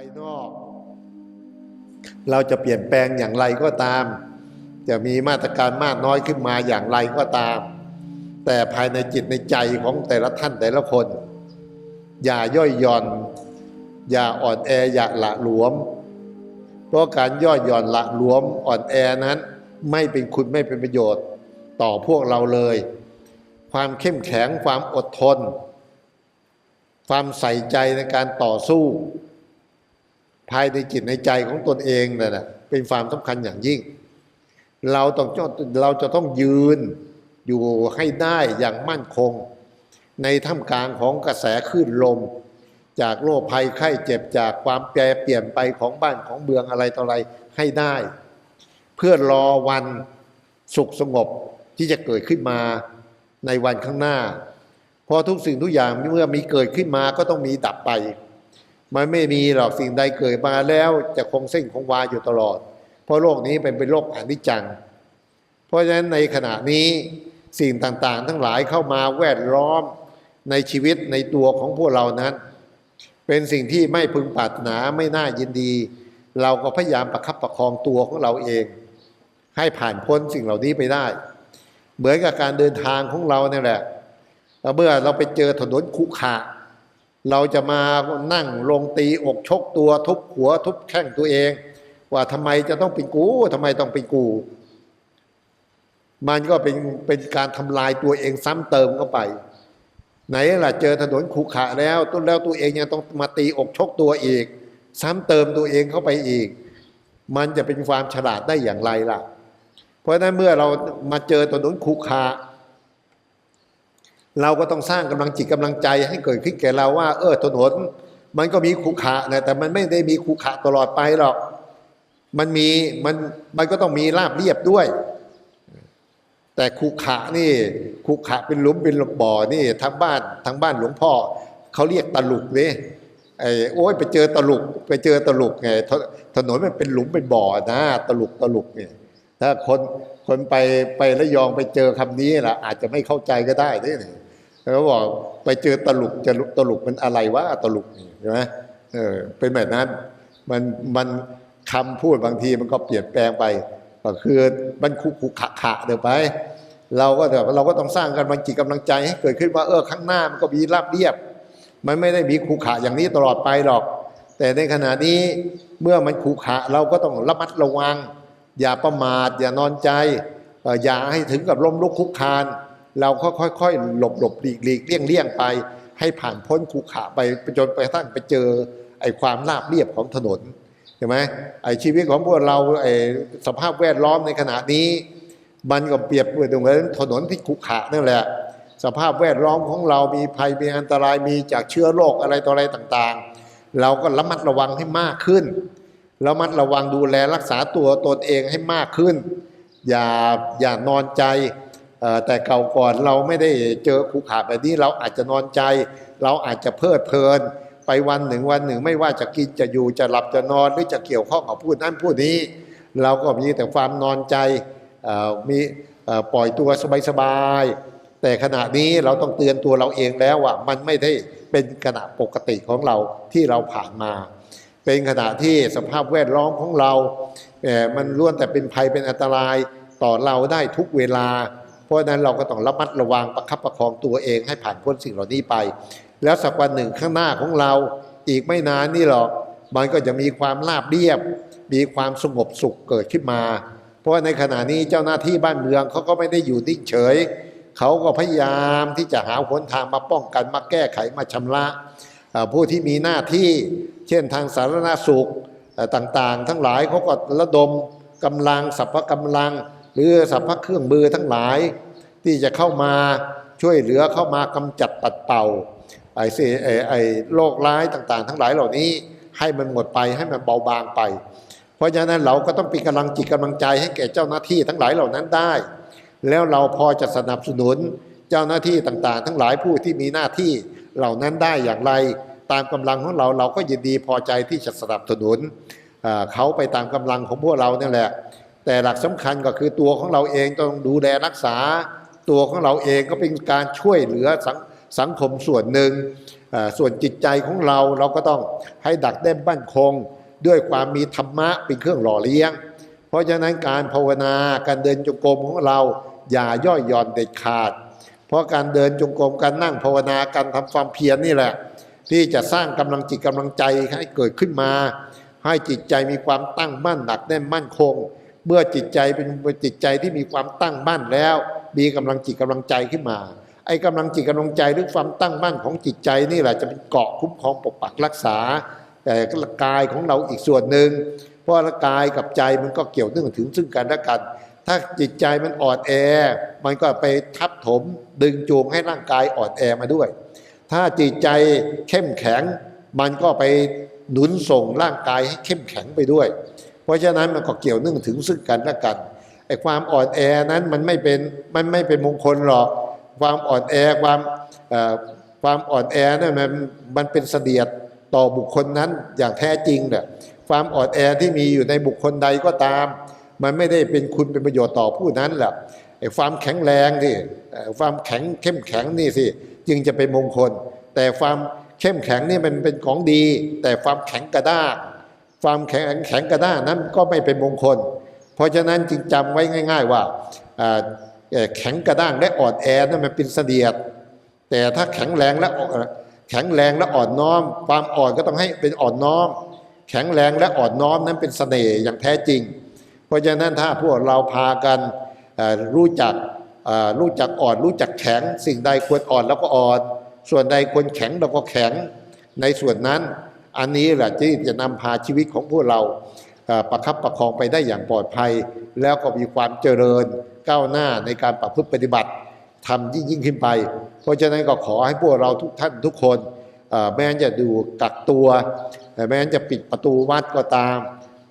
ายนอก เราจะเปลี่ยนแปลงอย่างไรก็ตาม จะมีมาตรการมากน้อยขึ้นมาอย่างไรก็ตาม แต่ภายในจิตในใจของแต่ละท่านแต่ละคน อย่าย่อยหย่อน อย่าอ่อนแออย่าละหลวม เพราะการย่อหย่อนละหลวมอ่อนแอนั้น ไม่เป็นคุณไม่เป็นประโยชน์ต่อพวกเราเลย ความเข้มแข็งความอดทนความใส่ใจในการต่อสู้ ภายในจิตในใจของตนเองนั่นแหละเป็นความสำคัญอย่างยิ่ง เราต้องเราจะต้องยืนอยู่ให้ได้อย่างมั่นคง ในท่ามกลางของกระแสคลื่นลม จากโรคภัยไข้เจ็บจากความแปรเปลี่ยนไปของบ้านของเมืองอะไรต่ออะไรให้ได้ เพื่อรอวันสุขสงบที่จะเกิดขึ้นมาในวันข้างหน้าพราะทุกสิ่งทุกอย่างเมื่อมีเกิดขึ้นมาก็ต้องมีดับไป มันไม่มีหรอกสิ่งใดเกิดมาแล้วจะคงเส้นคงวาอยู่ตลอด เพราะโลกนี้เป็นเป็นโลกอนิจจัง เพราะฉะนั้นในขณะนี้สิ่งต่างๆ ทั้งหลายเข้ามาแวดล้อมในชีวิตในตัวของพวกเรานั้น เป็นสิ่งที่ไม่พึงปรารถนาไม่น่ายินดี เราก็พยายามประคับประคองตัวของเราเอง ให้ผ่านพ้นสิ่งเหล่านี้ไปได้ เหมือนกับการเดินทางของเราเนี่ยแหละเมื่อเราไปเจอถนนขุขระ เราจะมานั่งลงตีอกชกตัวทุบหัวทุบแข้งตัวเอง ว่าทำไมจะต้องเป็นกูทำไมต้องเป็นกู มันก็เป็นเป็นการทำลายตัวเองซ้ำเติมเข้าไป ไหนล่ะเจอถนนขุขระแล้วต้นแล้วตัวเองยังต้องมาตีอกชกตัวอีก ซ้ำเติมตัวเองเข้าไปอีก มันจะเป็นความฉลาดได้อย่างไรล่ะ เพราะฉะนั้นเมื่อเรามาเจอถนนขุขระ เราก็ต้องสร้างกำลังจิตกำลังใจให้เกิดขึ้นแก่เราว่า เออถนนมันก็มีขุขะนะแต่มันไม่ได้มีขุขะตลอดไปหรอก มันมีมันมันก็ต้องมีราบเรียบด้วย แต่ขุขะนี่ขุขะเป็นหลุมเป็นบ่อนี่ทางบ้านทางบ้านหลวงพ่อเขาเรียกตลุกเลยไอ้โอ้ยไปเจอตลุก ไปเจอตลุกไงถนนมันเป็นหลุมเป็นบ่อนะตลุกตลุกเนี่ย ถ้าคนคนไปไประยองไปเจอคำนี้ล่ะ อาจจะไม่เข้าใจก็ได้เนี่ยเขาบอกไปเจอตลุกจะตลุกมันอะไรวะตลุกนี่ใช่ไหมเออเป็นแบบนั้นมันมันคำพูดบางทีมันก็เปลี่ยนแปลงไป ก็คือมันคุคุขะขะเดี๋ยวไป เราก็แบบเราก็ต้องสร้างกำลังจิตกำลังใจให้เกิดขึ้นว่าเออข้างหน้ามันก็มีราบเรียบ มันไม่ได้มีขุกขะอย่างนี้ตลอดไปหรอก แต่ในขณะนี้เมื่อมันขุกขะเราก็ต้องระมัดระวัง อย่าประมาทอย่านอนใจอย่าให้ถึงกับล้มลุกคุกคาน เราก็ค่อยๆ หลบหลบหลีกหลีกเลี่ยงเลี่ยงไป ให้ผ่านพ้นขุขะไปจนไปกระทั่งไปเจอไอ้ความราบเรียบของถนนใช่ไหมไอ้ชีวิตของพวกเราไอ้สภาพแวดล้อมในขณะนี้ มันก็เปรียบเหมือนถนนที่ขุขระนั่นแหละ สภาพแวดล้อมของเรามีภัยมีอันตรายมีจากเชื้อโรคอะไรต่ออะไรต่างๆ เราก็ระมัดระวังให้มากขึ้น ระมัดระวังดูแลรักษาตัวตนเองให้มากขึ้น อย่าอย่านอนใจแต่เก่าก่อนเราไม่ได้เจอขรุขระแบบนี้เราอาจจะนอนใจ เราอาจจะเพลิดเพลิน ไปวันหนึ่งวันหนึ่งไม่ว่าจะกินจะอยู่จะหลับจะนอนหรือจะเกี่ยวข้องกับผู้นั้นผู้นี้ เราก็มีแต่ความนอนใจมีปล่อยตัวสบายๆแต่ขณะนี้เราต้องเตือนตัวเราเองแล้วว่ามันไม่ได้เป็นขณะปกติของเราที่เราผ่านมา เป็นขณะที่สภาพแวดล้อมของเรามันล้วนแต่เป็นภัยเป็นอันตรายต่อเราได้ทุกเวลา เพราะฉะนั้นเราก็ต้องระมัดระวังประคับประคองตัวเองให้ผ่านพ้นสิ่งเหล่านี้ไป แล้วสักวันหนึ่งข้างหน้าของเราอีกไม่นานนี่หรอก มันก็จะมีความราบเรียบ มีความสงบสุขเกิดขึ้นมา เพราะในขณะนี้เจ้าหน้าที่บ้านเมืองเขาก็ไม่ได้อยู่นิ่งเฉย เขาก็พยายามที่จะหาหนทางมาป้องกันมาแก้ไขมาชำระ ผู้ที่มีหน้าที่เช่นทางสาธารณสุขต่างๆ ทั้งหลายเขาก็ระดมกำลังสรรพกำลัง หรือสรรพเครื่องมือทั้งหลาย ที่จะเข้ามาช่วยเหลือเข้ามากำจัดปัดเป่าไอ้สิไอ้ไอ้โรคร้ายต่างๆ ทั้งหลายเหล่านี้ให้มันหมดไปให้มันเบาบางไป เพราะฉะนั้นเราก็ต้องเป็นกำลังจิตกำลังใจให้แก่เจ้าหน้าที่ทั้งหลายเหล่านั้นได้ แล้วเราพอจะสนับสนุนเจ้าหน้าที่ต่างๆ ทั้งหลายผู้ที่มีหน้าที่ เหล่านั้นได้อย่างไร ตามกำลังของเราเราก็ยินดีพอใจที่จะสนับสนุนเขาไปตามกำลังของพวกเราเนี่ยแหละ แต่หลักสำคัญก็คือตัวของเราเองต้องดูแลรักษา ตัวของเราเองก็เป็นการช่วยเหลือสังสังคมส่วนหนึ่ง ส่วนจิตใจของเราเราก็ต้องให้ดักแน่นมั่นคง ด้วยความมีธรรมะเป็นเครื่องหล่อเลี้ยง เพราะฉะนั้นการภาวนาการเดินจงกรมของเราอย่าย่อยหย่อนเด็ดขาด เพราะการเดินจงกรมการนั่งภาวนาการทำความเพียรนี่แหละ ที่จะสร้างกำลังจิตกำลังใจให้เกิดขึ้นมา ให้จิตใจมีความตั้งมั่นหนักแน่นมั่นคง เมื่อจิตใจเป็นจิตใจที่มีความตั้งมั่นแล้ว มีกำลังจิตกำลังใจขึ้นมาไอ้กำลังจิตกำลังใจหรือความตั้งมั่นของจิตใจนี่แหละจะเป็นเกาะคุ้มครองปกปักรักษา แต่กายของเราอีกส่วนหนึ่งเพราะร่างกายกับใจมันก็เกี่ยวเนื่องถึงซึ่งกันและกัน ถ้าจิตใจมันอ่อนแอ มันก็ไปทับถมดึงจูงให้ร่างกายอ่อนแอมาด้วย ถ้าจิตใจเข้มแข็ง มันก็ไปหนุนส่งร่างกายให้เข้มแข็งไปด้วย เพราะฉะนั้นมันก็เกี่ยวเนื่องถึงซึ่งกันและกันไอ้ความอ่อนแอนั้นมันไม่เป็นมันไม่เป็นมงคลหรอกความอ่อนแอความความอ่อนแอนั่นมันมันเป็นเสดียดต่อบุคคลนั้นอย่างแท้จริงเนี่ยความอ่อนแอที่มีอยู่ในบุคคลใดก็ตาม มันไม่ได้เป็นคุณเป็นประโยชน์ต่อผู้นั้นแหละไอ้ความแข็งแรงที่ความแข็งเข้มแข็งนี่สิจึงจะเป็นมงคล แต่ความเข้มแข็งนี่มันเป็นของดี แต่ความแข็งกระด้างความแข็งแข็งกระด้างนั้นก็ไม่เป็นมงคล เพราะฉะนั้นจึงจำไว้ง่าย ๆ ว่าแข็งกระด้างและอ่อนแอนั่นมันเป็นเสดียด แต่ถ้าแข็งแรงและแข็งแรงและอ่อนน้อม ความอ่อนก็ต้องให้เป็นอ่อนน้อม แข็งแรงและอ่อนน้อมนั้นเป็นเสน่ห์อย่างแท้จริง เพราะฉะนั้นถ้าพวกเราพากันรู้จักรู้จักอ่อน รู้จักแข็ง สิ่งใดควรอ่อนแล้วก็อ่อน ส่วนใดควรแข็งเราก็แข็งในส่วนนั้น อันนี้แหละที่จะนำพาชีวิตของพวกเราประคับประคองไปได้อย่างปลอดภัย แล้วก็มีความเจริญก้าวหน้าในการประพฤติปฏิบัติทำยิ่งยิ่งขึ้นไป เพราะฉะนั้นก็ขอให้พวกเราทุกท่านทุกคนแม้จะดูกักตัว แม้จะปิดประตูวัดก็ตาม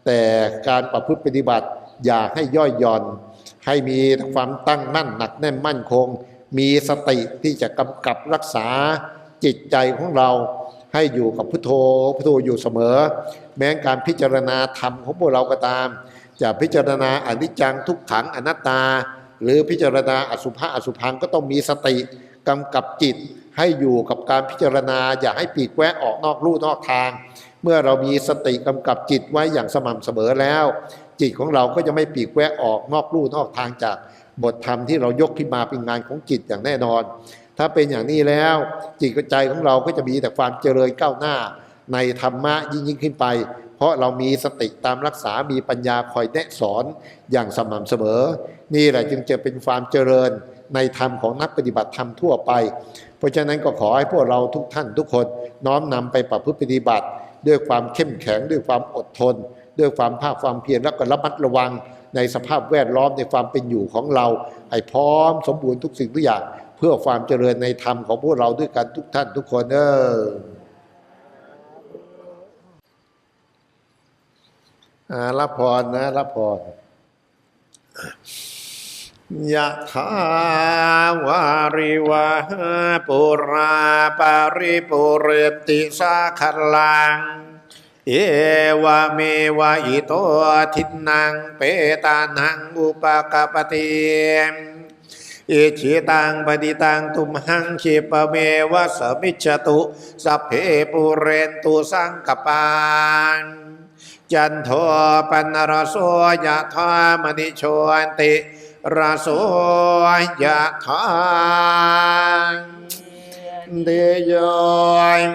แต่การประพฤติปฏิบัติอย่าให้ย่อยหย่อน ให้มีความตั้งมั่นหนักแน่นมั่นคง มีสติที่จะกำกับรักษาจิตใจของเราให้อยู่กับพุทโธพุทโธอยู่เสมอ แม้การพิจารณาธรรมของพวกเราก็ตาม จะพิจารณาอนิจจังทุกขังอนัตตา หรือพิจารณาอสุภะอสุพังก็ต้องมีสติกำกับจิตให้อยู่กับการพิจารณาอย่าให้ปีกแวะออกนอกลู่นอกทาง เมื่อเรามีสติกำกับจิตไว้อย่างสม่ำเสมอแล้ว จิตของเราก็จะไม่ปีกแวะออกนอกลู่นอกทางจากบทธรรมที่เรายกขึ้นมาเป็นงานของจิตอย่างแน่นอน ถ้าเป็นอย่างนี้แล้วจิตกับใจของเราก็จะมีแต่ความเจริญก้าวหน้า ในธรรมะยิ่งยิ่งขึ้นไป เพราะเรามีสติตามรักษา มีปัญญาคอยแนะสอนอย่างสม่ำเสมอ นี่แหละจึงจะเป็นความเจริญในธรรมของนักปฏิบัติธรรมทั่วไป เพราะฉะนั้นก็ขอให้พวกเราทุกท่านทุกคนน้อมนำไปประพฤติปฏิบัติ ด้วยความเข้มแข็งด้วยความอดทน ด้วยความภาคความเพียรและก็ระมัดระวัง ในสภาพแวดล้อมในความเป็นอยู่ของเรา ให้พร้อมสมบูรณ์ทุกสิ่งทุกอย่าง เพื่อความเจริญในธรรมของพวกเราด้วยกันทุกท่านทุกคนเออรับพรนะรับพร ยะถาวาริวะหาปุราปาริปุเรติสาคลัง เอวเมวะอิโตทินังเปตานังอุปกปติอิชิตังปฏิตังตุมหังคิปเมวะสมิจตุสัพเพปุเรนตุสังกปานจันโทปนรโสยะธามณิโชนติ รโสยะธางเดโย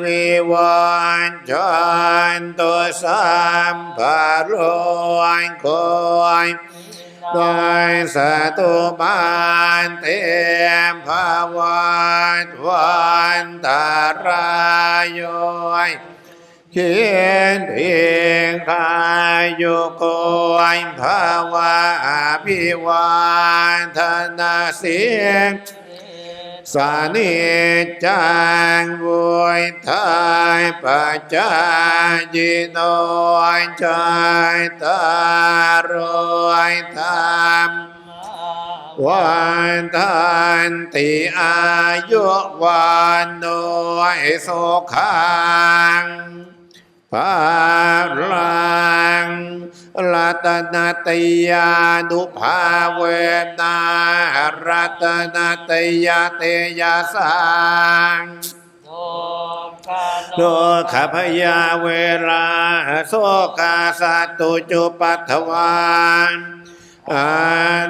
วิวันจันตุสัมภโรยโกยโดยสตุบานเตมภาวันวันตารายโยย เขียนเพียงกายโยโกยภาวะพิวันธนาเสียงสานิจังวุยทายปัจจายโนยใจตารวยธรรมวันทันติอายุวันโนยสุขัง ภาลังรัตนตยานุภาเวนารัตนตยาเตยาสังโตโลขพยาเวลาโสกาสัตตุจุปัตถวานอา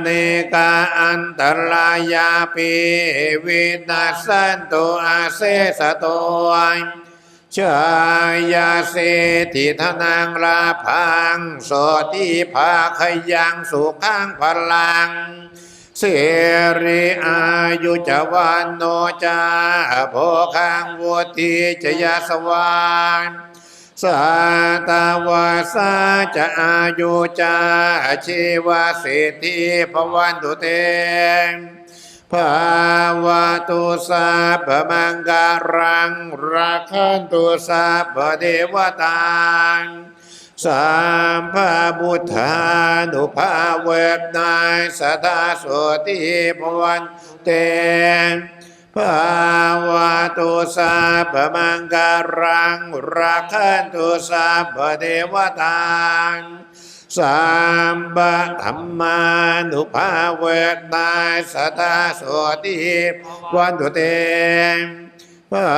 เนกาอันตรายาปิวินาสันตุอาเสสโตย ชายาเสติทนังลาพังโสติภาขยังสุขังพลัง เสรีอายุจวันโนจาโภคังวุติจยสวานสาตาวาสาจะอายุจาชีวาสิทธิภวันตุเต ภาวะตุสาพมังการังราคันตุสาพเทวตาสามพระบุทธานุภาเวทนายสทาสติพวันเตภาวะตุสาพมังการังราคันตุสาพเทวตา สามบะธรรมานุภาเวทนายสทาสติพวันตุเตภา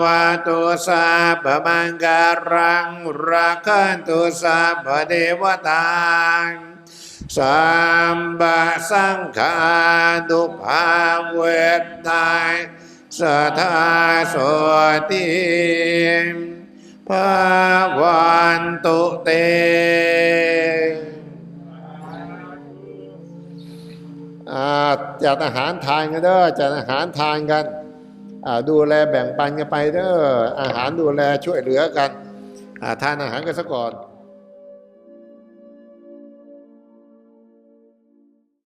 วะตุสาพมังการังราคันตุสาพเทวตาสัมบะสังฆานุภาเวทนายสทาโสติ ภาวันตุเตอ่าจัดอาหารทานกันเด้อจัดอาหารทานกันอาดูแลแบ่งปันกันไปเด้ออาหารดูแลช่วยเหลือกันอาทานอาหารกันซะก่อน